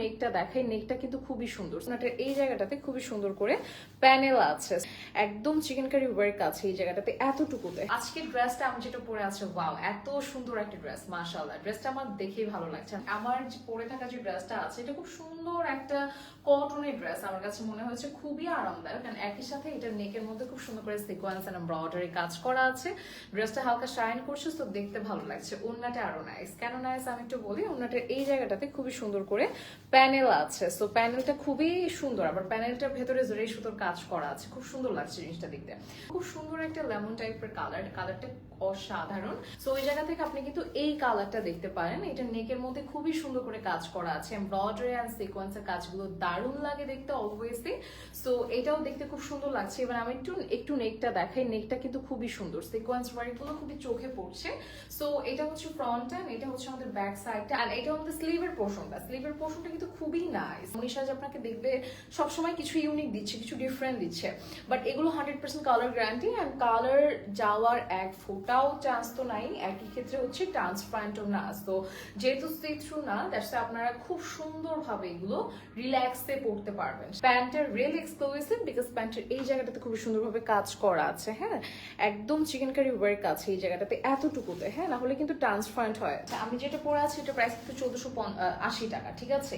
নেকটা দেখাই, নেকটা কিন্তু খুবই সুন্দর। সোনাটার এই জায়গাটাতে খুবই সুন্দর করে প্যানেল আছে। একদম চিকেন কারি ওয়ার্ক আছে এই জায়গাটাতে, এতটুকুতে। আজকের ড্রেসটা আমি যেটা পরে আছে ওয়াও এত সুন্দর একটা ড্রেস মাশাআল্লাহ। ড্রেসটা আমার দেখেই ভালো লাগছে। আমার যে পরে থাকা যে ড্রেসটা আছে, এটা খুব সুন্দর একটা কটনের ড্রেস আমার কাছে মনে হয়েছে, খুবই আরামদায়ক। কারণ একই সাথে এটা নেকের মধ্যে খুব সুন্দর করে সিকোয়েন্স এন্ড এমব্রয়ডারি কাজ করা আছে। ড্রেসটা হালকা শাইন করছে, তো দেখতে ভালো লাগছে। ওন্নাটা আরও নাইস কেন নাইস আমি একটু বলি? ওন্নাটার এই জায়গাটাতে খুবই সুন্দর করে প্যানেল আছে। সো প্যানেলটা খুবই সুন্দর। আবার প্যানেলটার ভেতরে জোরে সুতোর কাজ করা আছে, খুব সুন্দর লাগছে জিনিসটা দেখতে। খুব সুন্দর একটা লেমন টাইপের কালার কালারটা অসাধারণ। সো ওই জায়গা থেকে আপনি কিন্তু এই কালারটা দেখতে পারেন। এটা নেকের মধ্যে খুবই সুন্দর করে কাজ করা আছে। এমব্রয়ডারি অ্যান্ড সিকোয়েন্সের কাজগুলো দারুণ লাগে দেখতে অলওয়েজই সো এটাও দেখতে খুব সুন্দর লাগছে। এবার আমি একটু একটু নেকটা দেখাই। নেকটা কিন্তু খুবই সুন্দর। সিকোয়েন্স ওয়ার্কগুলো খুবই চোখে পড়ছে। সো এটা হচ্ছে ফ্রন্ট অ্যান্ড এটা হচ্ছে আমাদের ব্যাক সাইডটা আর এটা আমাদের স্লিভের পোর্শনটা স্লিভের পোর্শনটা কিন্তু খুবই নাইস মনীষা যে আপনাকে দেখবে সবসময় কিছু ইউনিক দিচ্ছে কিছু ডিফারেন্ট দিচ্ছে। বাট এগুলো hundred percent colour guarantee and colour যাওয়ার এক ফোটাও চান্স তো নাই। একই ক্ষেত্রে হচ্ছে ট্রান্সপারেন্টও না। তো যেহেতু সি থ্রু না দ্যাটস আপনারা খুব সুন্দরভাবে এগুলো রিল্যাক্সে পড়তে পারবেন। প্যান্টের রিয়েল এক্সক্লুসিভ বিকজ প্যান্টের এই জায়গাটাতে খুব সুন্দরভাবে কাজ করা আছে হ্যাঁ? একদম চিকেন কারি ওয়ার্ক আছে এই জায়গাটাতে এতটুকুতে হ্যাঁ? না হলে কিন্তু ট্রান্সপারেন্ট হয়। আচ্ছা, আমি যেটা পরে আছি এটা প্রাইস কিন্তু চোদ্দশো আশি টাকা ঠিক আছে?